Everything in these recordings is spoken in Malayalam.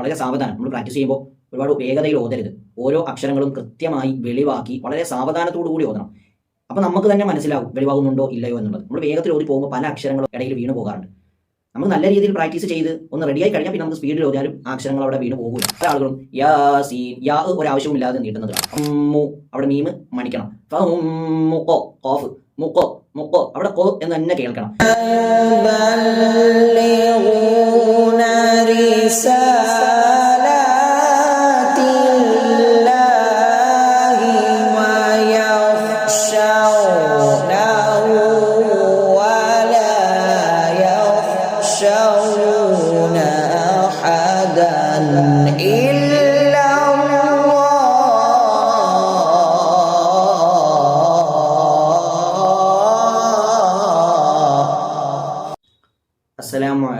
വളരെ സാവധാനം നമ്മൾ പ്രാക്ടീസ് ചെയ്യുമ്പോൾ ഒരുപാട് വേഗതയിൽ ഓതരുത്. ഓരോ അക്ഷരങ്ങളും കൃത്യമായി വെളിവാക്കി വളരെ സാവധാനത്തോടു കൂടി ഓതണം. അപ്പോൾ നമുക്ക് തന്നെ മനസ്സിലാവും വെളിവാകുന്നുണ്ടോ ഇല്ലയോ എന്നുള്ളത്. നമ്മൾ വേഗത്തിൽ ഓടി പോകുമ്പോൾ പല അക്ഷരങ്ങളും ഇടയിൽ വീണ് പോകാറുണ്ട്. നമ്മൾ നല്ല രീതിയിൽ പ്രാക്ടീസ് ചെയ്ത് ഒന്ന് റെഡിയായി കഴിഞ്ഞാൽ പിന്നെ നമുക്ക് സ്പീഡിൽ ഓതിയാലും ആ അക്ഷരങ്ങൾ അവിടെ വീണ് പോകില്ല പല ആളുകളും യാ സീൻ യാ ഒരു ആവശ്യമില്ലാതെ നീട്ടുന്നത് അമ്മു അവിടെ മീമ് മണിക്കണം. മുക്കോ മുക്കോ മുക്കോ അവിടെ കോ എന്ന് തന്നെ കേൾക്കണം.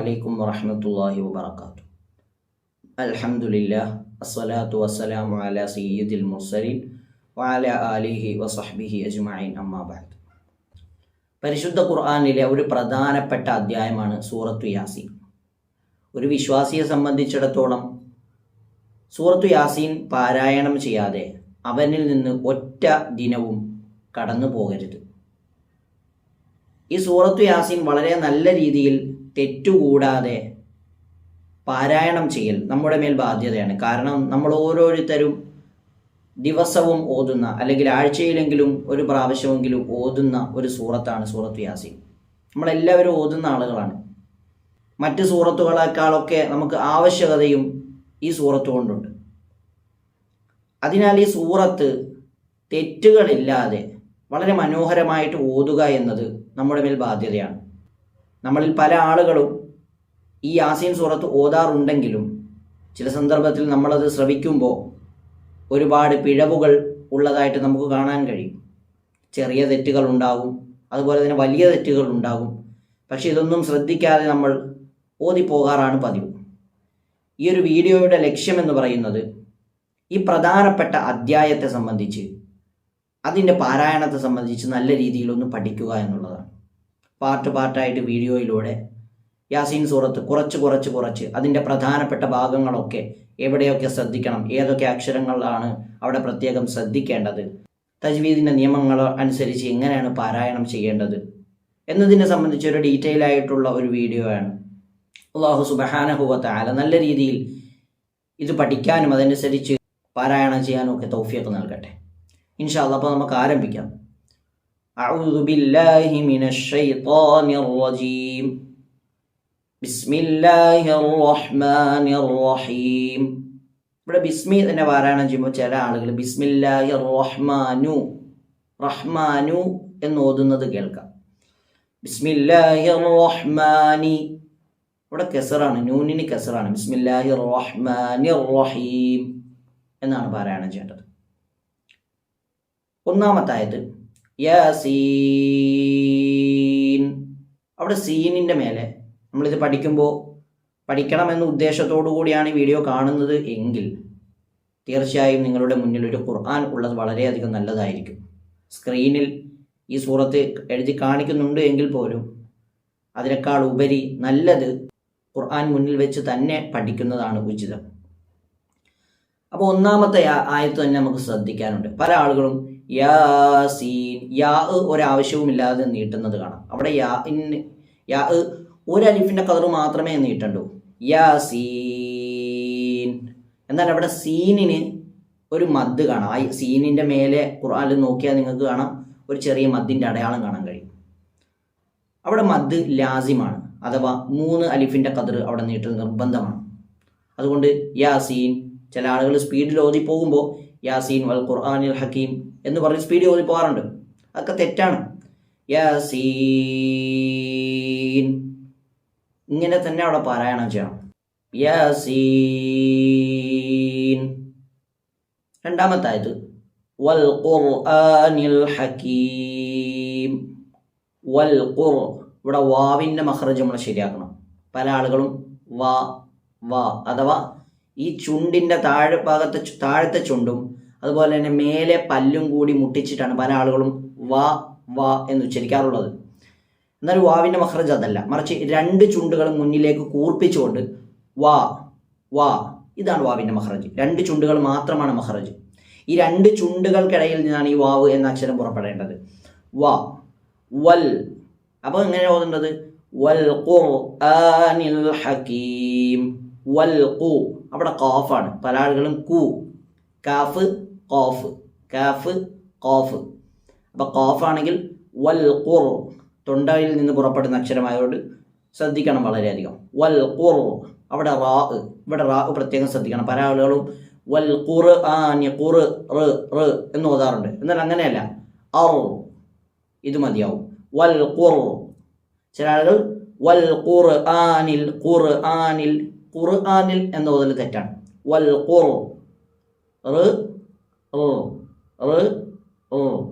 അലൈക്കും വറഹമത്തല്ലാഹി വാത്തു അൽഹംദുലില്ലാഹ് അസ്സലാത്തു വസ്സലാമു അല സയ്യിദിൽ മുസലിൻ വഅല ആലിഹി വസഹ്ബിഹി അജ്മഈൻ. അമ്മാ ബഅദ്. പരിശുദ്ധ ഖുർആനിലെ ഒരു പ്രധാനപ്പെട്ട അധ്യായമാണ് സൂറത്തു യാസീൻ. ഒരു വിശ്വാസിയെ സംബന്ധിച്ചിടത്തോളം സൂറത്തു യാസീൻ പാരായണം ചെയ്യാതെ അവനിൽ നിന്ന് ഒറ്റ ദിനവും കടന്നു പോകരുത് ഈ സൂറത്തു യാസീൻ വളരെ നല്ല രീതിയിൽ തെറ്റുകൂടാതെ പാരായണം ചെയ്യൽ നമ്മുടെ മേൽ ബാധ്യതയാണ്. കാരണം നമ്മൾ ഓരോരുത്തരും ദിവസവും ഓതുന്ന അല്ലെങ്കിൽ ആഴ്ചയിലെങ്കിലും ഒരു പ്രാവശ്യമെങ്കിലും ഓതുന്ന ഒരു സൂറത്താണ് സൂറത്ത് യാസീൻ. നമ്മളെല്ലാവരും ഓതുന്ന ആളുകളാണ്. മറ്റ് സൂറത്തുകളെക്കാളൊക്കെ നമുക്ക് ആവശ്യകതയും ഈ സൂറത്ത് കൊണ്ടുണ്ട്. അതിനാൽ ഈ സൂറത്ത് തെറ്റുകളില്ലാതെ വളരെ മനോഹരമായിട്ട് ഓതുക എന്നത് നമ്മുടെ മേൽ ബാധ്യതയാണ്. നമ്മളിൽ പല ആളുകളും ഈ യാസീൻ സൂറത്ത് ഓതാറുണ്ടെങ്കിലും ചില സന്ദർഭത്തിൽ നമ്മളത് ശ്രവിക്കുമ്പോൾ ഒരുപാട് പിഴവുകൾ ഉള്ളതായിട്ട് നമുക്ക് കാണാൻ കഴിയും. ചെറിയ തെറ്റുകൾ ഉണ്ടാകും അതുപോലെ തന്നെ വലിയ തെറ്റുകൾ ഉണ്ടാകും. പക്ഷേ ഇതൊന്നും ശ്രദ്ധിക്കാതെ നമ്മൾ ഓതിപ്പോകാറാണ് പതിവ്. ഈ ഒരു വീഡിയോയുടെ ലക്ഷ്യമെന്ന് പറയുന്നത് ഈ പ്രധാനപ്പെട്ട അധ്യായത്തെ സംബന്ധിച്ച് അതിന്റെ പാരായണത്തെ സംബന്ധിച്ച് നല്ല രീതിയിലൊന്ന് പഠിക്കുക എന്നുള്ളതാണ്. പാർട്ട് പാർട്ടായിട്ട് വീഡിയോയിലൂടെ യാസീൻ സൂറത്ത് കുറച്ച് കുറച്ച് കുറച്ച് അതിന്റെ പ്രധാനപ്പെട്ട ഭാഗങ്ങളൊക്കെ എവിടെയൊക്കെ ശ്രദ്ധിക്കണം ഏതൊക്കെ അക്ഷരങ്ങളാണ് അവിടെ പ്രത്യേകം ശ്രദ്ധിക്കേണ്ടത് തജ്വീദിന്റെ നിയമങ്ങൾ അനുസരിച്ച് എങ്ങനെയാണ് പാരായണം ചെയ്യേണ്ടത് എന്നതിനെ സംബന്ധിച്ച് ഒരു ഡീറ്റെയിൽ ആയിട്ടുള്ള ഒരു വീഡിയോ ആണ്. അള്ളാഹു സുബഹാനഹുവത്ത് ആല നല്ല രീതിയിൽ ഇത് പഠിക്കാനും അതനുസരിച്ച് പാരായണം ചെയ്യാനും ഒക്കെ തൗഫിയൊക്കെ നൽകട്ടെ. ഇൻഷാല്ല അപ്പോൾ നമുക്ക് ആരംഭിക്കാം. أعوذ بالله من الشيطان الرجيم بسم الله الرحمن الرحيم ഇവിടെ ബിസ്മി തന്നെ പാരായണം ചെയ്യുമ്പോൾ ചില ആളുകൾ ബിസ്മില്ലാഹി റഹ്മാനു റഹ്മാനു എന്ന് ഓതുന്നത് കേൾക്കാം ബിസ്മില്ലാഹി റഹ്മാനി ഇവിടെ കെസറാണ് നൂനിന് കെസറാണ് ബിസ്മില്ലാഹി റഹ്മാനി റഹീം എന്നാണ് പാരായണം ചെയ്യേണ്ടത് ഒന്നാമത്തായത് അവിടെ സീനിന്റെ മേലെ നമ്മളിത് പഠിക്കുമ്പോൾ പഠിക്കണമെന്ന ഉദ്ദേശത്തോടു കൂടിയാണ് ഈ വീഡിയോ കാണുന്നത് എങ്കിൽ തീർച്ചയായും നിങ്ങളുടെ മുന്നിൽ ഒരു ഖുർആൻ ഉള്ളത് വളരെയധികം നല്ലതായിരിക്കും. സ്ക്രീനിൽ ഈ സൂറത്ത് എഴുതി കാണിക്കുന്നുണ്ട് എങ്കിൽ പോലും അതിനേക്കാൾ ഉപരി നല്ലത് ഖുർആൻ മുന്നിൽ വെച്ച് തന്നെ പഠിക്കുന്നതാണ് ഉചിതം. അപ്പോൾ ഒന്നാമത്തെ ആയത്ത് തന്നെ നമുക്ക് ശ്രദ്ധിക്കാനുണ്ട്. പല ആളുകളും യാ സീൻ യാ ഒരാവശ്യവുമില്ലാതെ നീട്ടുന്നത് കാണാം. അവിടെ യാ ഇൻ യാ ഒരു അലിഫിന്റെ കളർ മാത്രമേ നീട്ടണ്ടൂ. യാസീൻ. എന്നാൽ അവിടെ സീനിന് ഒരു മദ് കാണാം. ആ സീനിന്റെ മേലെ ഖുർആനിൽ നോക്കിയാൽ നിങ്ങൾക്ക് കാണാം ഒരു ചെറിയ മദ്ദിന്റെ അടയാളം കാണാൻ കഴിയും. അവിടെ മദ് ലാസിമാണ്. അഥവാ മൂന്ന് അലിഫിന്റെ കതിർ അവിടെ നീട്ടൽ നിർബന്ധമാണ്. അതുകൊണ്ട് യാസീൻ ചില ആളുകൾ സ്പീഡിൽ ഓതി പോകുമ്പോൾ യാസീൻ വൽ ഖുർആാനിൽ ഹക്കീം എന്ന് പറഞ്ഞ് സ്പീഡിൽ ഓതി പോകാറുണ്ട് അതൊക്കെ തെറ്റാണ്. യാസീൻ. ഇങ്ങനെ തന്നെ അവിടെ പാരായണം ചെയ്യണം. യാസീൻ. രണ്ടാമത്തായത് വൽ ഖുർആനിൽ ഹക്കീം. വൽ ഖുർ. ഇവിടെ വാവിന്റെ മഹ്റജ് നമ്മൾ ശരിയാക്കണം. പല ആളുകളും വാ വാ അഥവാ ഈ ചുണ്ടിന്റെ താഴെ ഭാഗത്തെ താഴത്തെ ചുണ്ടും അതുപോലെ തന്നെ മേലെ പല്ലും കൂടി മുട്ടിച്ചിട്ടാണ് പല ആളുകളും വാ വാ എന്ന് ഉച്ചരിക്കാറുള്ളത്. എന്നാൽ വാവിന്റെ മഹ്റജ് അതല്ല. മറിച്ച് രണ്ട് ചുണ്ടുകളും മുന്നിലേക്ക് കൂർപ്പിച്ചുകൊണ്ട് വാ വാ ഇതാണ് വാവിന്റെ മഹ്റജ്. രണ്ട് ചുണ്ടുകൾ മാത്രമാണ് മഹ്റജ്. ഈ രണ്ട് ചുണ്ടുകൾക്കിടയിൽ നിന്നാണ് ഈ വാവ് എന്ന അക്ഷരം പുറപ്പെടേണ്ടത്. വ വൽ. അപ്പോൾ എങ്ങനെ ഓതേണ്ടത്? വൽ ഹക്കീം വൽ അവിടെ കോഫാണ് പല ആളുകളും കു കാഫ് കോഫ് കാഫ് കോഫ്. അപ്പോൾ കോഫാണെങ്കിൽ വൽ ഖുർ തൊണ്ടയിൽ നിന്ന് പുറപ്പെടുന്ന അക്ഷരമായതുകൊണ്ട് ശ്രദ്ധിക്കണം വളരെയധികം. വൽ ഖുർ അവിടെ റാ ഇവിടെ റാ പ്രത്യേകം ശ്രദ്ധിക്കണം. പല ആളുകളും വൽ ഖുർ ആന്യ ഖുർ റ് എന്ന് ഓതാറുണ്ട്. എന്നാൽ അങ്ങനെയല്ല. അർ ഇത് മതിയാവും. വൽ ഖുർ. ചില ആളുകൾ വൽ ഖുർ ആനിൽ ഖുർ ആനിൽ ഖുർ ആനിൽ എന്ന് ഓതൽ തെറ്റാണ്. വൽ ഖുർ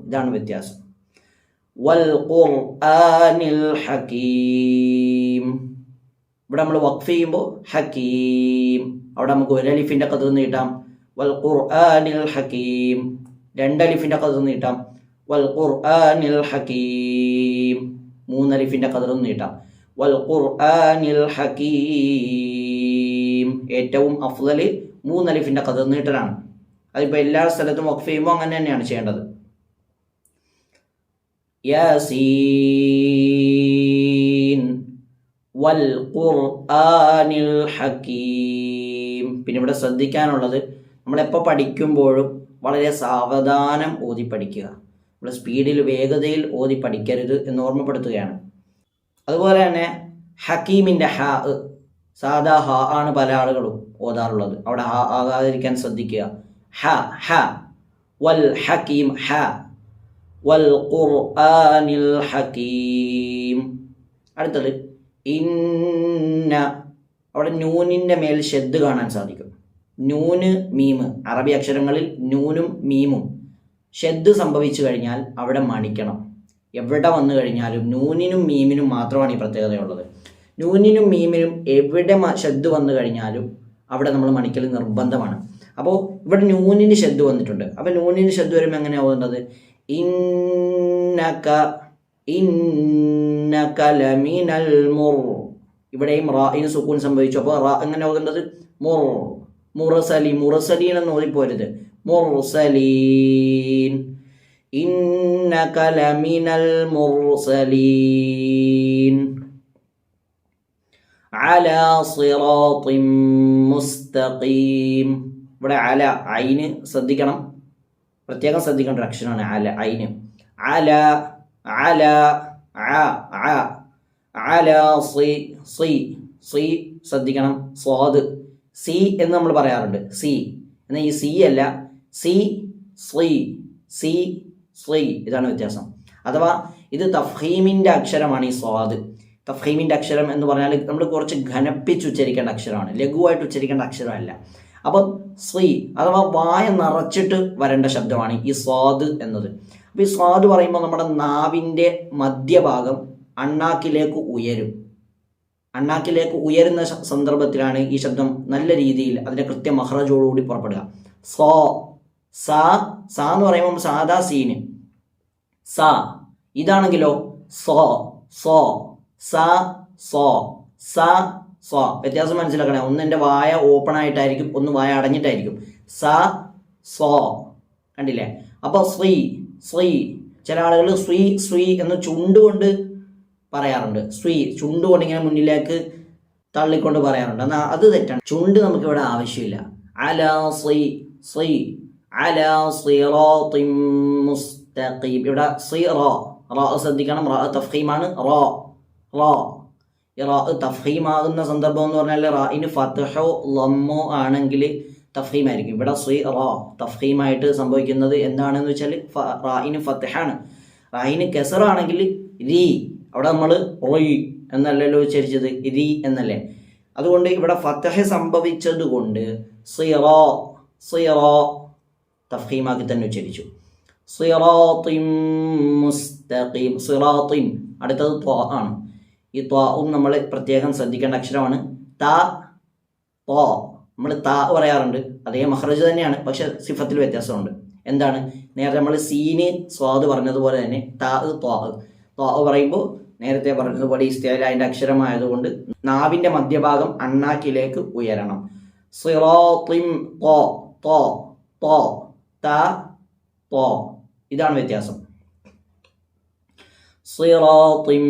ഇതാണ് വ്യത്യാസം. വൽ ഖുർആനിൽ ഹക്കീം ഇവിടെ നമ്മൾ വഖഫ് ചെയ്യുമ്പോൾ ഹക്കീം അവിടെ നമുക്ക് ഒരു അലിഫിന്റെ കഥ നീട്ടാം. വൽ ഖുർആനിൽ ഹക്കീം രണ്ട് അലിഫിന്റെ കഥ നീട്ടാം. വൽ ഖുർആനിൽ ഹക്കീം മൂന്ന് അലിഫിന്റെ കഥ നീട്ടാം. വൽ ഖുർആനിൽ ഹക്കീം ഏറ്റവും അഫ്ദൽ മൂന്ന് അലിഫിന്റെ കഥ നീട്ടലാണ്. അതിപ്പോൾ എല്ലാ സ്ഥലത്തും വഖഫ് ചെയ്യുമ്പോൾ അങ്ങനെ തന്നെയാണ് ചെയ്യേണ്ടത്. യാസീൻ വൽ ഖുർആനിൽ ഹക്കീം. പിന്നെ ഇവിടെ ശ്രദ്ധിക്കാനുള്ളത് നമ്മളെപ്പോൾ പഠിക്കുമ്പോഴും വളരെ സാവധാനം ഓതി പഠിക്കുക. നമ്മൾ സ്പീഡിൽ വേഗതയിൽ ഓതി പഠിക്കരുത് എന്ന് ഓർമ്മപ്പെടുത്തുകയാണ്. അതുപോലെ തന്നെ ഹക്കീമിന്റെ ഹ സാധാ ഹ ആണ് പല ആളുകളും ഓതാറുള്ളത്. അവിടെ ഹ ആകാതിരിക്കാൻ ശ്രദ്ധിക്കുക. ഹ ഹ വൽ ഹക്കീം ഹ വൽ ഖുർആനിൽ ഹക്കീം അടുത്തത് ഇന്ന അവിടെ നൂനിന്റെ മേൽ ഷെദ് കാണാൻ സാധിക്കും. നൂന് മീമ് അറബി അക്ഷരങ്ങളിൽ നൂനും മീമും. ഷെദ് സംഭവിച്ചു കഴിഞ്ഞാൽ അവിടെ മണിക്കണം. എവിടെ വന്നു കഴിഞ്ഞാലും നൂനിനും മീമിനും മാത്രമാണ് ഈ പ്രത്യേകതയുള്ളത്. നൂനിനും മീമിനും എവിടെ ഷെദ് വന്നു കഴിഞ്ഞാലും അവിടെ നമ്മൾ മണിക്കൽ നിർബന്ധമാണ്. അപ്പോൾ ഇവിടെ നൂനിന് ഷെദ് വന്നിട്ടുണ്ട്. അപ്പോൾ നൂനിന് ഷെദ് വരുമ്പോൾ എങ്ങനെയാണ് പോകുന്നത് ഇന്നക ഇന്നക ലമിനൽ മുർ. ഇവിടെയും റായിന് സുക്കൂൻ സംഭവിച്ചു. അപ്പോൾ റാ എങ്ങനെ ഓതേണ്ടത് മുർ. മുറസലി മുറസലീൻ എന്ന് ഓതിപ്പോരുത് മുർസലീൻ. ഇന്നക ലമിനൽ മുർസലീൻ. അല സിറാത്തിൻ മുസ്തഖീം. ഇവിടെ അല ഐന് ശ്രദ്ധിക്കണം. പ്രത്യേകം ശ്രദ്ധിക്കേണ്ട ഒരു അക്ഷരമാണ് അല ഐന്. അല അല അല സി സി. സി ശ്രദ്ധിക്കണം സ്വാദ്. സി എന്ന് നമ്മൾ പറയാറുണ്ട് സി. എന്നാൽ ഈ സി അല്ല സി ശ്രീ സി ശ്രീ ഇതാണ് വ്യത്യാസം. അഥവാ ഇത് തഫീമിന്റെ അക്ഷരമാണ് ഈ സ്വാദ്. തഫീമിന്റെ അക്ഷരം എന്ന് പറഞ്ഞാൽ നമ്മൾ കുറച്ച് ഘനപ്പിച്ച് ഉച്ചരിക്കേണ്ട അക്ഷരമാണ്. ലഘുവായിട്ട് ഉച്ചരിക്കേണ്ട അക്ഷരമല്ല. അപ്പം ശ്രീ അഥവാ വായ നിറച്ചിട്ട് വരേണ്ട ശബ്ദമാണ് ഈ സ്വാദ് എന്നത്. അപ്പോൾ ഈ സ്വാദ് പറയുമ്പോൾ നമ്മുടെ നാവിന്റെ മധ്യഭാഗം അണ്ണാക്കിലേക്ക് ഉയരും. അണ്ണാക്കിലേക്ക് ഉയരുന്ന സന്ദർഭത്തിലാണ് ഈ ശബ്ദം നല്ല രീതിയിൽ അതിന്റെ കൃത്യ മഹ്റജോടുകൂടി പുറപ്പെടുക. സോ സ സ എന്ന് പറയുമ്പോൾ സാദാ സീന്. സ ഇതാണെങ്കിലോ സോ സോ. സ സോ സ സോ. വ്യത്യാസം മനസ്സിലാക്കണേ. ഒന്ന് വായ ഓപ്പൺ ആയിട്ടായിരിക്കും ഒന്ന് വായ അടഞ്ഞിട്ടായിരിക്കും. സ സോ. കണ്ടില്ലേ? അപ്പോൾ ശ്രീ ശ്രീ. ചില ആളുകൾ ശ്രീ ശ്രീ എന്ന് ചുണ്ടുകൊണ്ട് പറയാറുണ്ട്. ശ്രീ ചുണ്ടുകൊണ്ട് ഇങ്ങനെ മുന്നിലേക്ക് തള്ളിക്കൊണ്ട് പറയാറുണ്ട്. എന്നാൽ അത് തെറ്റാണ്. ചുണ്ട് നമുക്ക് ഇവിടെ ആവശ്യമില്ല. അല ശ്രീ ശ്രീ. അല മുസ്തഖീം. ഇവിടെ ശ്രീ റോ റോ ശ്രദ്ധിക്കണം. റോ തഫീമാണ് റോ. റോ. ഈ തഫീമാകുന്ന സന്ദർഭം എന്ന് പറഞ്ഞാൽ റായിന് ഫത്തഹോ ലമ്മോ ആണെങ്കിൽ തഫീമായിരിക്കും ഇവിടെ സ്വീ റോ തഫീമായിട്ട് സംഭവിക്കുന്നത് എന്താണെന്ന് വെച്ചാൽ റായിന് ഫത്തഹാണ് റായിന് കെസറാണെങ്കിൽ രീ അവിടെ നമ്മൾ റൊയ് എന്നല്ലല്ലോ ഉച്ചരിച്ചത് രീ എന്നല്ലേ. അതുകൊണ്ട് ഇവിടെ ഫത്തഹ സംഭവിച്ചത് കൊണ്ട് സിറോ സിറോ തഫീമാക്കി തന്നെ ഉച്ചരിച്ചു. സിറാത്തിൻ മുസ്തഖീം തിം അടുത്തത് ആണ്. ഈ ത്വാവും നമ്മൾ പ്രത്യേകം ശ്രദ്ധിക്കേണ്ട അക്ഷരമാണ്. ത ത്വാ നമ്മൾ ത പറയാറുണ്ട്. അതേ മഹ്റജ് തന്നെയാണ് പക്ഷെ സിഫത്തിൽ വ്യത്യാസമുണ്ട്. എന്താണ്? നേരത്തെ നമ്മൾ സീന് സ്വാദ് പറഞ്ഞതുപോലെ തന്നെ ത ത്വാ. ത്വാ പറയുമ്പോൾ നേരത്തെ പറഞ്ഞതുപോലെ ഇസ്തേലായന്റെ അക്ഷരമായതുകൊണ്ട് നാവിന്റെ മധ്യഭാഗം അണ്ണാക്കിലേക്ക് ഉയരണം. സിറോത്തിം തോ തോ തോ ത തോ ഇതാണ് വ്യത്യാസം. സിറാത്തിം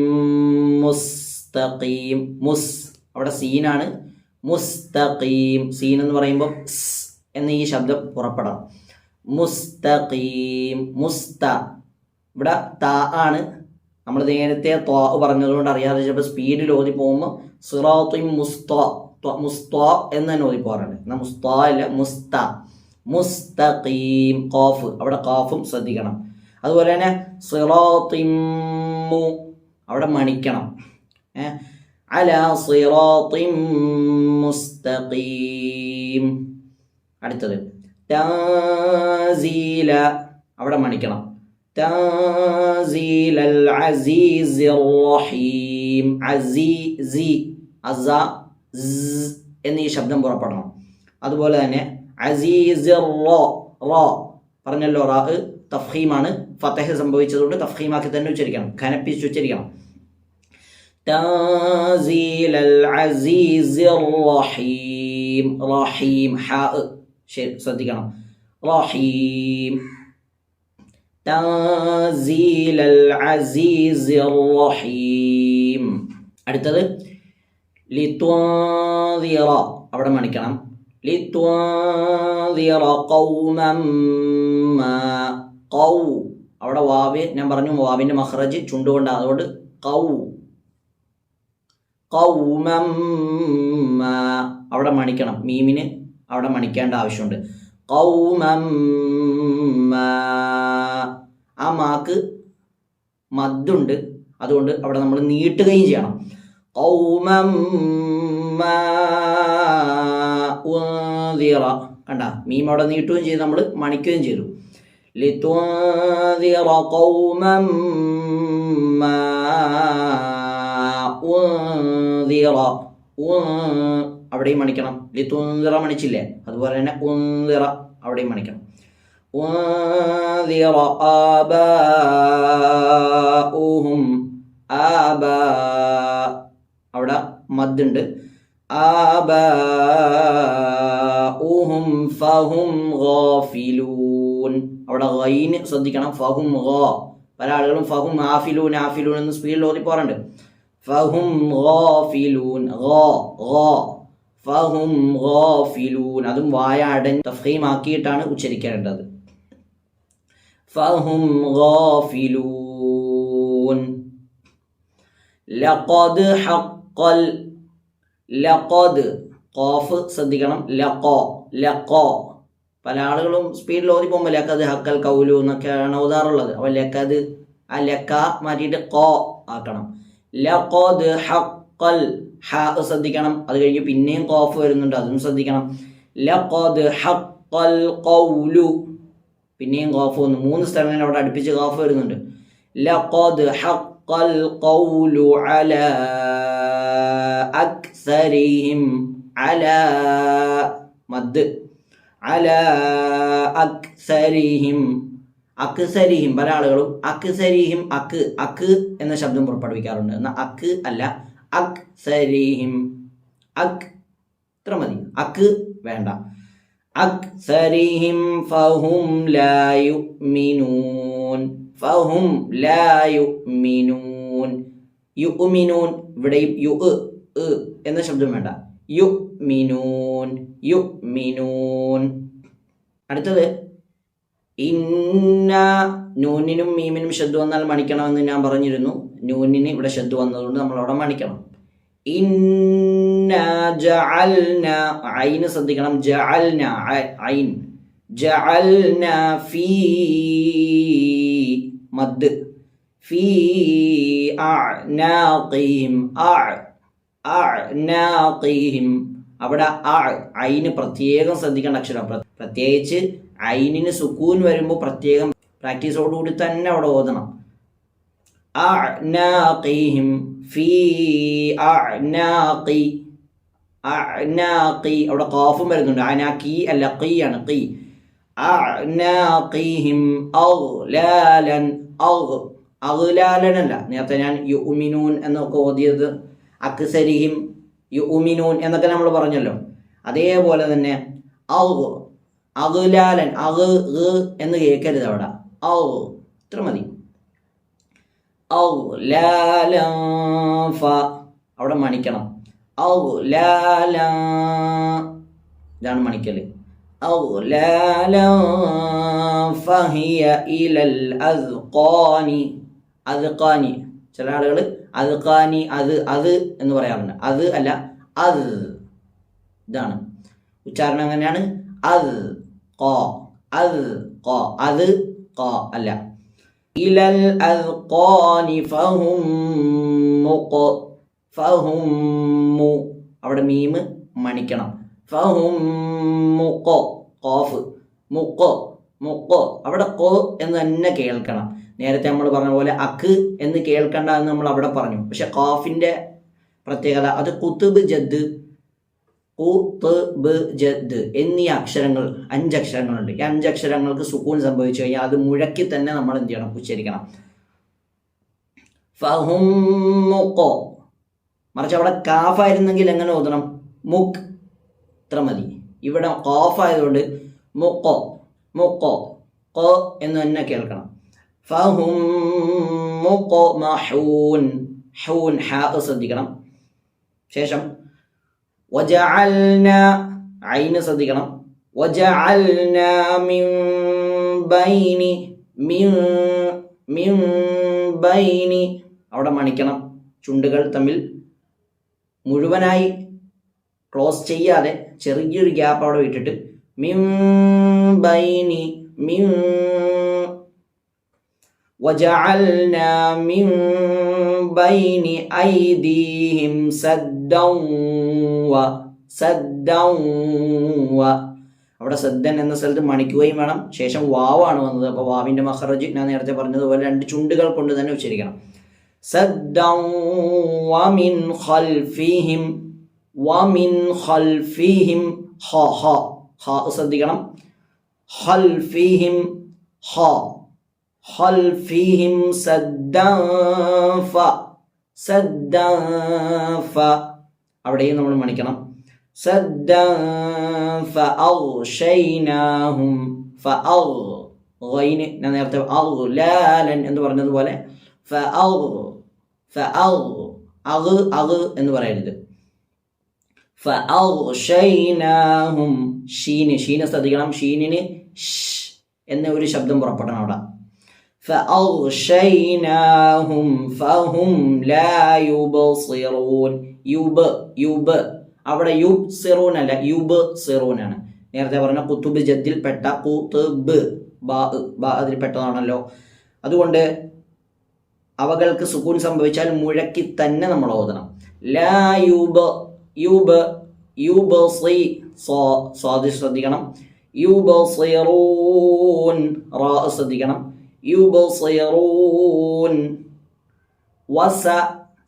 മുസ്തഖീം. മുസ് അവിടെ സീനാണ്. മുസ്തഖീം. സീൻ എന്ന് പറയുമ്പോൾ എന്ന ഈ ശബ്ദം പുറപ്പെടണം. മുസ്തഖീം. മുസ്ത. ഇവിടെ ത ആണ്. നമ്മൾ നേരത്തെ ത്വാ പറഞ്ഞതുകൊണ്ട് അറിയാതെ ചിലപ്പോൾ സ്പീഡിൽ ഓതി പോകുമ്പോൾ സിറാത്തും മുസ്ത മുസ്ത എന്ന് തന്നെ ഓതി പോകാറുണ്ട്. എന്നാൽ മുസ്ത അല്ല മുസ്ത. മുസ്തഖീം. ഖാഫ്. അവിടെ ഖാഫും ശ്രദ്ധിക്കണം. അതുപോലെ തന്നെ സിറാത്തിമു അവിടെ മണിക്കണം. മുസ്തഖീം. അടുത്തത്. താസീല. അവിടെ മണിക്കണം. താസീലൽ അസീസിർ റഹീം അസീസി. അസ എന്നീ ശബ്ദം പുറപ്പെടണം. അതുപോലെ തന്നെ അസീസിർ റോ. റോ പറഞ്ഞല്ലോ റാഹ് തഫീമാണ് ഫത്തഹ് സംഭവിച്ചതുകൊണ്ട് തഫ്ഹീമാക്കി തന്നെ ഉച്ചരിക്കണം ഖനപ്പിച്ച് ഉച്ചരിക്കണം تنزيل العزيز الرحيم റഹീം ഹ ശരി ശ്രദ്ധിക്കണം റഹീം تنزيل العزيز الرحيم അടുത്തത് ലിത്വാദിറ അവിടെ മണിക്കണം ലിത്വാദിറ ഖൗമം മാ ഖൗ അവിടെ വാവ് ഞാൻ പറഞ്ഞു വാവിന്റെ മഹ്റജ് ചുണ്ടുകൊണ്ട് അതുകൊണ്ട് കൗ. കൗമം അവിടെ മണിക്കണം. മീമിന് അവിടെ മണിക്കേണ്ട ആവശ്യമുണ്ട്. കൗമം ആ മാക്ക് മദ്ദുണ്ട്. അതുകൊണ്ട് അവിടെ നമ്മൾ നീട്ടുകയും ചെയ്യണം. കൗമം. കണ്ട മീം അവിടെ നീട്ടുകയും ചെയ്ത് നമ്മൾ മണിക്കുകയും ചെയ്തു. ലിത്വാദിറ قوما ما. ഉൻ- അവിടെയും മണിക്കണം. ലിത്തുന്തിറ മണിച്ചില്ലേ? അതുപോലെ തന്നെ ഉന്തിറ അവിടെയും മണിക്കണം. ഉന്തിറ ആബാഉഹും. ആബാ അവിടെ മദ്ദുണ്ട്. ആബാഉഹും ഫഹും ഗാഫിലൂൻ. അവിടെ ഗൈന് ശ്രദ്ധിക്കണം. ഫഹും ഗാ. പല ആളുകളും ഫഹും ആഫിലൂൻ ആഫിലൂൻ എന്ന് സ്പീഡിൽ ഓതി പോകാറുണ്ട്. ഫഹും ഗാഫിലൂൻ. ഗാ ഗാ. ഫഹും ഗാഫിലൂൻ. അതും വായ അടഞ്ഞ് തഫീമാക്കിയിട്ടാണ് ഉച്ചരിക്കേണ്ടത്. ഫഹും ഗാഫിലൂൻ. ലഖദ് ഹഖൽ ലഖദ് ഖാഫ് ശ്രദ്ധിക്കണം. ലഖോ ലഖോ. പല ആളുകളും സ്പീഡിൽ ഓതി പോകുമ്പോൾ ലക്കത് ഹക്കൽ കൗലു എന്നൊക്കെയാണ് ഓതാറുള്ളത്. അപ്പോൾ ലക്കത് ആ ലക്ക മാറ്റിയിട്ട് കോ ആക്കണം. ലക്കോത് ഹക്കൽ ഹ ശ്രദ്ധിക്കണം. അത് കഴിഞ്ഞ് പിന്നെയും കോഫ് വരുന്നുണ്ട്. അതും ശ്രദ്ധിക്കണം. ലക്കോത് ഹക്കൽ കൗലു. പിന്നെയും കോഫ് വന്നു. മൂന്ന് സ്ഥലങ്ങളിൽ അവിടെ അടുപ്പിച്ച് കോഫ് വരുന്നുണ്ട്. ലക്കോത് ഹക്കൽ കൗലു അല അക്സരിഹിം അല മദ്. അക്സരിഹിം. അക്സരിഹിം പല ആളുകളും അക്സരിഹിം അക്ക് അക്ക് എന്ന ശബ്ദം പുറപ്പെടുവിക്കാറുണ്ട്. എന്നാൽ അക്ക് അല്ല അക്സരിഹിം. അക് ഇത്ര മതി. അക്ക് വേണ്ട. അക്സരിഹിം ഫഹും ലായു മിനൂൻ ഫഹും ലായു മിനൂൻ യു മിനൂൻ ഇവിടെയും യു എന്ന ശബ്ദം വേണ്ട. യു മിനൂൻ യു മിനൂൻ അടുത്തത് ഇന്ന നൂനിനും മീമിനും ശബ്ദ വന്നാൽ മണിക്കണമെന്ന് ഞാൻ പറഞ്ഞിരുന്നു. നൂനിന് ഇവിടെ ശബ്ദ വന്നതുകൊണ്ട് നമ്മൾ അവിടെ മണിക്കണം. ഇന്ന ജഅൽന ഐന് ശ്രദ്ധിക്കണം. ജഅൽന ഐൻ. ജഅൽന ഫീ മദ്. ഫീ അഅ്നാഖിഹിം അ അഅ്നാഖിഹിം അവിടെ ആ ഐന് പ്രത്യേകം ശ്രദ്ധിക്കേണ്ട അക്ഷരം. പ്ര- പ്രത്യേകിച്ച് ഐനിന് സുക്കൂൻ വരുമ്പോൾ പ്രത്യേകം പ്രാക്ടീസോടുകൂടി തന്നെ അവിടെ ഓതണം. അഅ്നാഖിഹിം ഫീ അവിടെ ഖാഫും വരുന്നുണ്ട്. അനാഖി അല്ല ഖി ആണ് ഖി. അഅ്നാഖിഹിം അല്ല നേരത്തെ ഞാൻ യുമിനൂൻ എന്നൊക്കെ ഓതിയത്. അക്സരിഹിം യുമിനൂൻ എന്നൊക്കെ നമ്മൾ പറഞ്ഞല്ലോ. അതേപോലെ തന്നെ ഔ അകുലാലൻ അക് എന്ന് കേൾക്കരുത് അവിടെ. ഔ ഇത്ര മതി. ഔ ലാല ഫ അവിടെ മണിക്കണം. ഔ ലാല ഇതാണ് മണിക്കൽ ഔ ലാല ഫഹിയ ഇലൽ അസ്ഖാനി അദ്ഖാനി ചില ആളുകൾ അത് കാനി അത് അത് എന്ന് പറയാറുണ്ട്. അത് അല്ല അത്. ഇതാണ്. ഉച്ചാരണം എങ്ങനെയാണ്? അത് കോ അത് കോ അത് കോ അല്ല. ഇലൽ അദ്ഖാനി ഫഹും ഫഹും അവിടെ മീമ് മണിക്കണം. ഫഹും മുക്കോ കോഫ് മുക്കോ മുക്കോ അവിടെ കോ എന്ന് തന്നെ കേൾക്കണം. നേരത്തെ നമ്മൾ പറഞ്ഞ പോലെ അക്ക് എന്ന് കേൾക്കണ്ട എന്ന് നമ്മൾ അവിടെ പറഞ്ഞു. പക്ഷെ കോഫിന്റെ പ്രത്യേകത അത് കുത്തുബ് ജദ് ബ് ജദ് എന്നീ അക്ഷരങ്ങൾ അഞ്ചക്ഷരങ്ങളുണ്ട്. ഈ അഞ്ചക്ഷരങ്ങൾക്ക് സുക്കൂൺ സംഭവിച്ചു കഴിഞ്ഞാൽ അത് മുഴക്കി തന്നെ നമ്മൾ എന്ത് ചെയ്യണം? ഉച്ചരിക്കണം. ഫഹും മുക്കോ മറിച്ച് അവിടെ കാഫായിരുന്നെങ്കിൽ എങ്ങനെ ഓതണം? മുക്ക് ഇത്ര മതി. ഇവിടെ കോഫ് ആയതുകൊണ്ട് മുക്കോ മുക്കോ കോ എന്ന് തന്നെ കേൾക്കണം. ഫഹും മുഖമഹൂൻ. ഹൂൻ ഹാ ശ്രദ്ധിക്കണം. ശേഷം വജഅൽന ഐന് ശ്രദ്ധിക്കണം. വജഅൽന മിൻ ബൈനി മിൻ മിൻ ബൈനി. അവിടെ മണിക്കണം. ചുണ്ടുകൾ തമ്മിൽ മുഴുവനായി ക്ലോസ് ചെയ്യാതെ ചെറിയൊരു ഗ്യാപ്പ് അവിടെ വിട്ടിട്ട് മിം ബൈനി മിം وجعلنا من بين أيديهم سدا وسدا و അവിടെ സദ്ദൻ എന്ന സ്ഥലത്ത് മണിക്കുകയും വേണം ശേഷം വാവാണ് വന്നത് അപ്പോൾ വാവിന്റെ മഹറജ് ഞാൻ നേരത്തെ പറഞ്ഞതുപോലെ രണ്ട് ചുണ്ടുകൾ കൊണ്ട് തന്നെ ഉച്ചരിക്കണം സദ്ദൻ വമിൻ ഖൽഫിഹിം വമിൻ ഖൽഫിഹിം ഹ ഹ ഹ ശ്രദ്ധിക്കണം ഖൽഫിഹിം ഹ ഖൽഫിഹിം سدا ഫ സദ്ദൻ ഫ. അവിടെയും നമ്മൾ മണിക്കണം. സദ്ദൻ ഫഅഗ്ശൈനാഹും ഫഅഗ് ഗൈന് ഞാൻ നേരത്തെ അഗ്ലാലൻ എന്ന് പറഞ്ഞതുപോലെ ഫഅഗ് ഫഅഗ് അഗ് അഗ് എന്ന് പറയരുത്. ഫഅഗ്ശൈനാഹും ഷീന്. ഷീന് ശ്രദ്ധിക്കണം. ഷീനിന് ഷ് എന്ന ഒരു ശബ്ദം പുറപ്പെടണം അവിടെ. فأغشيناهم فهم لا يبصرون യുബ് യുബ് അവിടെ യുബ് സിറൂൻ അല്ല യുബ് സിറൂൻ ആണ് നേരത്തെ പറഞ്ഞ കുത്തുബ് ജദ്ദിൽ പെട്ട കുത്തുബ് ബാ ബാ അതിൽ പെട്ടതാണല്ലോ അതുകൊണ്ട് അവകൾക്ക് സുക്കൂൻ സംഭവിച്ചാൽ മുഴക്കി തന്നെ നമ്മൾ ഓതണം ലാ യുബ് യുബ് യുബ് സി സോ സ്വാതി ശ്രദ്ധിക്കണം യുബ് സിറൂൻ റാ ശ്രദ്ധിക്കണം യുബസിറൂൻ വസ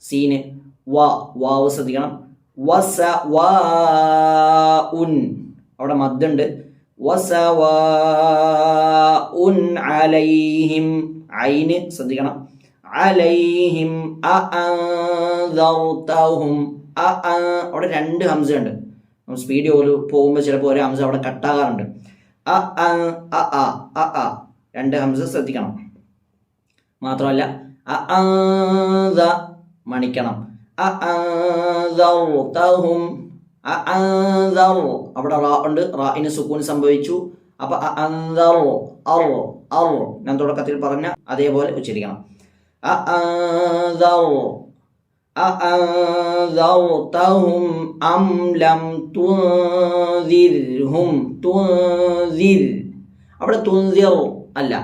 സീന്. വ വാവ് ശ്രദ്ധിക്കണം. വസ വാ ഉൻ. അവിടെ മദ്ദുണ്ട്. വസ വാ ഉൻ അലൈഹിം. ഐന് ശ്രദ്ധിക്കണം. അലൈഹിം അ അൻദർതഹും അ അവിടെ രണ്ട് ഹംസ ഉണ്ട് സ്പീഡ് സ്പീഡ് പോകുമ്പോൾ ചിലപ്പോൾ ഒരു ഹംസ അവിടെ കട്ടാകാറുണ്ട് അ അ അ അ രണ്ട് ഹംസ ശ്രദ്ധിക്കണം. മാത്രമല്ല അ മണിക്കണം. അവിടെ റാ ഉണ്ട്. റായിന് സുക്കൂൻ സംഭവിച്ചു. അപ്പൊ ഞാൻ തുടക്കത്തിൽ പറഞ്ഞ അതേപോലെ ഉച്ചരിക്കണം. അവിടെ തുൻദിർ അല്ല.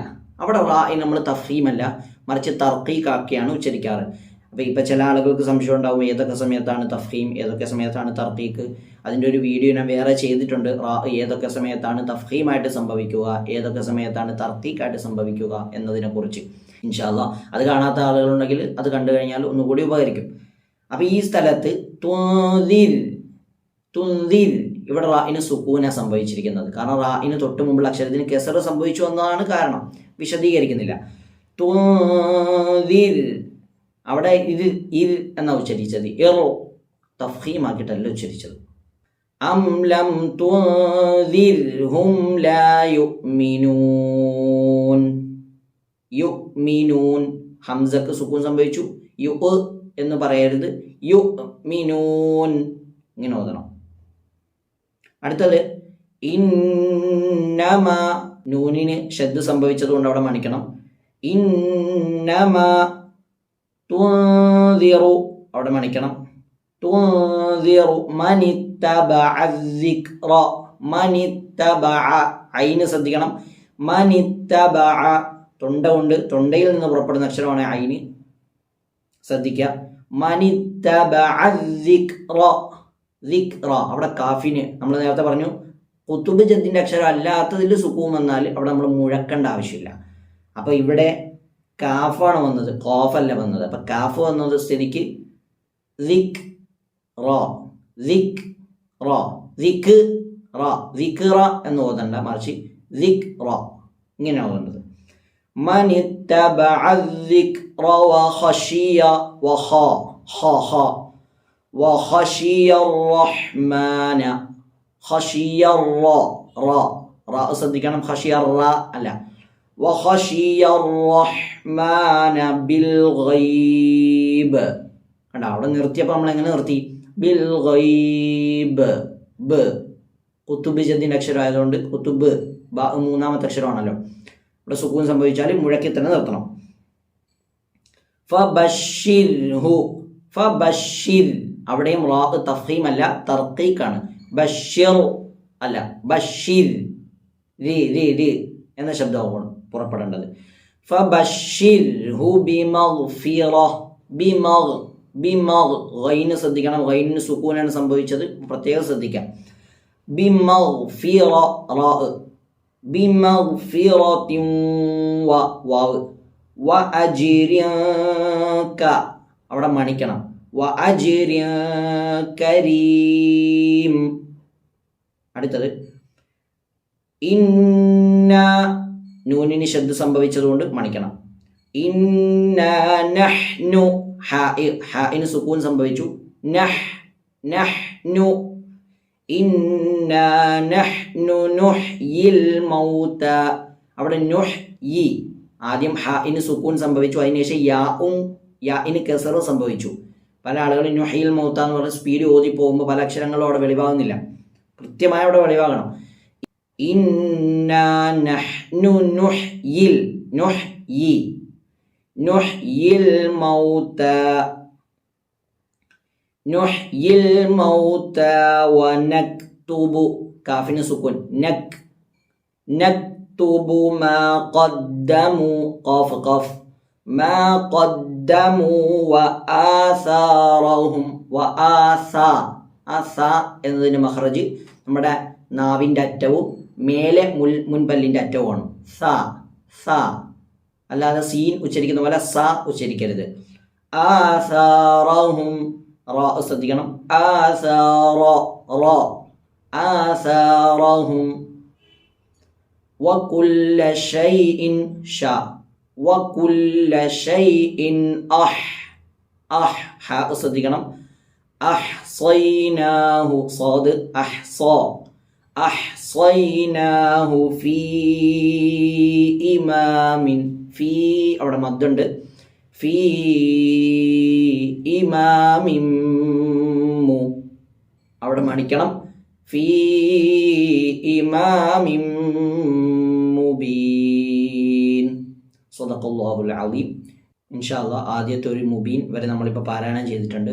അവിടെ റായി നമ്മൾ തഫീമല്ല മറിച്ച് തർക്കീക്കാക്കിയാണ് ഉച്ചരിക്കാറ്. അപ്പോൾ ഇപ്പോൾ ചില ആളുകൾക്ക് സംശയം ഉണ്ടാവും ഏതൊക്കെ സമയത്താണ് തഫീം ഏതൊക്കെ സമയത്താണ് തർക്കീക്ക് അതിന്റെ ഒരു വീഡിയോ ഞാൻ വേറെ ചെയ്തിട്ടുണ്ട്. ഏതൊക്കെ സമയത്താണ് തഫീമായിട്ട് സംഭവിക്കുക ഏതൊക്കെ സമയത്താണ് തർക്കീക്കായിട്ട് സംഭവിക്കുക എന്നതിനെക്കുറിച്ച്. ഇൻഷാല്ല അത് കാണാത്ത ആളുകളുണ്ടെങ്കിൽ അത് കണ്ടു കഴിഞ്ഞാൽ ഒന്നുകൂടി ഉപകരിക്കും. അപ്പോൾ ഈ സ്ഥലത്ത് തുന്തിൽ തുന്തിൽ ഇവിടെ റായിന് സുക്കൂന സംഭവിച്ചിരിക്കുന്നത്. കാരണം റായിന് തൊട്ട് മുമ്പുള്ള അക്ഷരത്തിന് കെസർ സംഭവിച്ചു എന്നതാണ് കാരണം. വിശദീകരിക്കുന്നില്ല. അവിടെ ഇത് ഇൽ എന്ന ഉച്ചരിച്ചത്. എറോ തഫീമാക്കിയിട്ടല്ല ഉച്ചരിച്ചത്. ഹംസക്ക് സുക്കൂൻ സംഭവിച്ചു. യു എന്ന് പറയരുത്. യു മിനൂൻ ഇങ്ങനെ ഓതണം. അടുത്തത് ഇന്നമ നൂനിന് ഷെദ് സംഭവിച്ചതുകൊണ്ട് അവിടെ മണിക്കണം. ഇന്നമ തുറു അവിടെ മണിക്കണം. തുറു മനിത്തബ ശ്രദ്ധിക്കണം. മനിത്തബ തൊണ്ട കൊണ്ട് തൊണ്ടയിൽ നിന്ന് പുറപ്പെടുന്ന അക്ഷരമാണ് ഐന്. ശ്രദ്ധിക്കുക മനിത്തബ ദിക്റ അവിടെ കാഫിന് നമ്മൾ നേരത്തെ പറഞ്ഞു കുത്തുബ് ജദ്ദിന്റെ അക്ഷരം അല്ലാത്തതിൽ സുക്കൂം വന്നാൽ അവിടെ നമ്മൾ മുഴക്കേണ്ട ആവശ്യമില്ല അപ്പൊ ഇവിടെ കാഫാണ് വന്നത് കോഫല്ല വന്നത് അപ്പൊ കാഫ് വന്നത് സ്ഥിതിക്ക് ദിക് റോ ദിക് റോ ദിക് റ ദിക് റ എന്ന് ഓതണ്ട മറിച്ച് ദിക് റ ഇങ്ങനെ ഓതേണ്ടത് മനിത്തബഅ الذِّكْرَ وخشي وخ خ خ റഹ്മാന ശ്രദ്ധിക്കണം അല്ല. കണ്ട അവിടെ നിർത്തിയപ്പോൾ നമ്മൾ എങ്ങനെ നിർത്തി? ബിൽ ഗൈബ് ബ്. കുത്തുബ് ജദ്ദിന്റെ അക്ഷരം ആയതുകൊണ്ട് കുത്തുബ് മൂന്നാമത്തെ അക്ഷരമാണല്ലോ. ഇവിടെ സുക്കൂൻ സംഭവിച്ചാൽ മുഴക്കി തന്നെ നിർത്തണം. ഫബഷിർഹു. ഫബഷിർ അവിടെയും റാഖ് തഫീം അല്ല തർക്കീക്കാണ് ബഷിർ അല്ല ബഷിർ രി രി രി എന്ന ശബ്ദമാണ് പുറപ്പെടേണ്ടത്. ഫബഷിർഹു ബിമഗ്ഫിറ. ബിമഗ് ബിമഗ് ശ്രദ്ധിക്കണം. ഗൈനിന് സുക്കൂനാണ് സംഭവിച്ചത്. പ്രത്യേകം ശ്രദ്ധിക്കാം. അവിടെ മണിക്കണം. കരീം. അടുത്തത്. ഇന്ന നൂനിന് ശബ്ദ സംഭവിച്ചതുകൊണ്ട് മണിക്കണം. ഇന്ന നഹ്നു ഹാഇന് സുക്കൂൻ സംഭവിച്ചു. നഹ് നഹ്നു. ഇന്ന നഹ്നു നുഹ്യിൽ മൗത. അവിടെ നുഹ് ആദ്യം ഹാഇന് സുക്കൂൻ സംഭവിച്ചു. അതിനുശേഷം യാ ഉം യാ ഇന് കെസറും സംഭവിച്ചു. പല ആളുകളും നുഹയിൽ മൗത്ത എന്ന് പറഞ്ഞ സ്പീഡ് ഓതി പോകുമ്പോൾ പല അക്ഷരങ്ങളും അവിടെ വെളിവാകുന്നില്ല. കൃത്യമായി അവിടെ വെളിവാകണം. ഇന്നാ നഹ്നു നുഹ്യിൽ നുഹ്യി നുഹ്യിൽ മൗത നുഹ്യിൽ മൗത വനക്തുബു കാഫിന് സുക്കൂൻ നക് നക്തുബു മാ ഖദ്ദമു ഖാഫ് ഖാഫ് മാ ഖദ്ദമു വആസാറഹും വആസാ അസ എന്നതിന് മഹ്റജ് നമ്മുടെ നാവിൻ്റെ അറ്റവും മേലെ മുൻ മുൻപല്ലിൻ്റെ അറ്റവുമാണ് സ സ അല്ലാതെ സീൻ ഉച്ചരിക്കുന്ന പോലെ സ ഉച്ചരിക്കരുത് ആസാറഹും റ ശ്രദ്ധിക്കണം ആസാറ റ ആസാറഹും وكل شيء شاء വകുല്ല ഷൈഇൻ അഹ് അഹ് ഹ ശ്രദ്ധിക്കണം. അഹ്സൈനാഹു സാദ് അഹ്സ അഹ്സൈനാഹു ഫീ ഇമാമിൻ ഫീ അവിടെ മദ്ദുണ്ട്. ഫീ ഇമാമിം മു. അവിടെ മണിക്കണം. ഫീ ഇമാമിം മുബീ സ്വതക്കുല്ലാഹുൽ അലീം. ഇൻഷാല്ല ആദ്യത്തെ ഒരു മുബീൻ വരെ നമ്മളിപ്പോൾ പാരായണം ചെയ്തിട്ടുണ്ട്.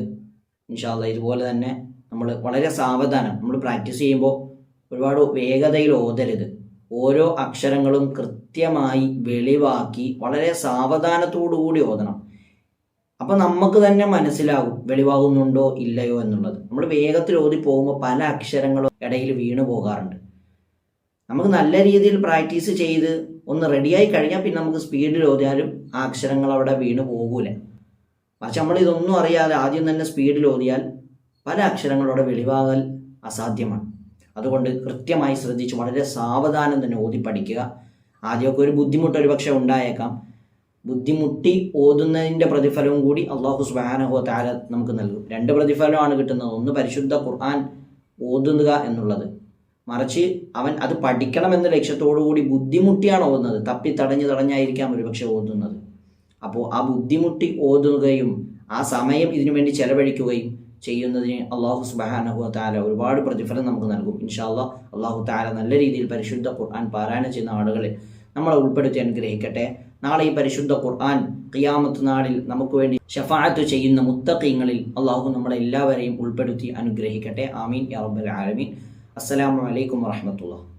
ഇൻഷാല്ല ഇതുപോലെ തന്നെ നമ്മൾ വളരെ സാവധാനം നമ്മൾ പ്രാക്ടീസ് ചെയ്യുമ്പോൾ ഒരുപാട് വേഗതയിൽ ഓതരുത്. ഓരോ അക്ഷരങ്ങളും കൃത്യമായി വെളിവാക്കി വളരെ സാവധാനത്തോടു കൂടി ഓതണം. അപ്പോൾ നമുക്ക് തന്നെ മനസ്സിലാകും വെളിവാകുന്നുണ്ടോ ഇല്ലയോ എന്നുള്ളത്. നമ്മൾ വേഗത്തിൽ ഓതി പോകുമ്പോൾ പല അക്ഷരങ്ങളും ഇടയിൽ വീണു പോകാറുണ്ട്. നമുക്ക് നല്ല രീതിയിൽ പ്രാക്ടീസ് ചെയ്ത് ഒന്ന് റെഡിയായി കഴിഞ്ഞാൽ പിന്നെ നമുക്ക് സ്പീഡിൽ ഓതിയാലും ആ അക്ഷരങ്ങൾ അവിടെ വീണ് പോകൂല. പക്ഷെ നമ്മൾ ഇതൊന്നും അറിയാതെ ആദ്യം തന്നെ സ്പീഡിൽ ഓതിയാൽ പല അക്ഷരങ്ങളോടെ വെളിവാകൽ അസാധ്യമാണ്. അതുകൊണ്ട് കൃത്യമായി ശ്രദ്ധിച്ച് വളരെ സാവധാനം തന്നെ ഓതി പഠിക്കുക. ആദ്യമൊക്കെ ഒരു ബുദ്ധിമുട്ട് ഒരുപക്ഷെ ഉണ്ടായേക്കാം. ബുദ്ധിമുട്ടി ഓതുന്നതിന്റെ പ്രതിഫലവും കൂടി അള്ളാഹു സുബാനഹു താര നമുക്ക് നൽകും. രണ്ട് പ്രതിഫലമാണ് കിട്ടുന്നത്. ഒന്ന് പരിശുദ്ധ ഖുർആൻ ഓതുക എന്നുള്ളത്. മറിച്ച് അവൻ അത് പഠിക്കണമെന്ന ലക്ഷ്യത്തോടു കൂടി ബുദ്ധിമുട്ടിയാണ് ഓതുന്നത്. തപ്പി തടഞ്ഞു തടഞ്ഞായിരിക്കാം ഒരുപക്ഷെ ഓതുന്നത്. അപ്പോൾ ആ ബുദ്ധിമുട്ടി ഓതുകയും ആ സമയം ഇതിനു വേണ്ടി ചെലവഴിക്കുകയും ചെയ്യുന്നതിന് അള്ളാഹു സുബാനഹു താല ഒരുപാട് പ്രതിഫലം നമുക്ക് നൽകും. ഇൻഷാ അള്ളാഹ് അള്ളാഹു താല നല്ല രീതിയിൽ പരിശുദ്ധ ഖുർആൻ പാരായണം ചെയ്യുന്ന ആളുകളെ നമ്മളെ ഉൾപ്പെടുത്തി അനുഗ്രഹിക്കട്ടെ. നാളെ ഈ പരിശുദ്ധ ഖുർആൻ ഖിയാമത്ത് നാളിൽ നമുക്ക് വേണ്ടി ഷഫാഅത്ത് ചെയ്യുന്ന മുത്തഖീങ്ങളിൽ അള്ളാഹു നമ്മളെ എല്ലാവരെയും ഉൾപ്പെടുത്തി അനുഗ്രഹിക്കട്ടെ. ആമീൻ. യാ റബ്ബൽ ആലമീൻ. അസ്സലാമു അലൈക്കും വറഹ്മത്തുള്ളാഹി.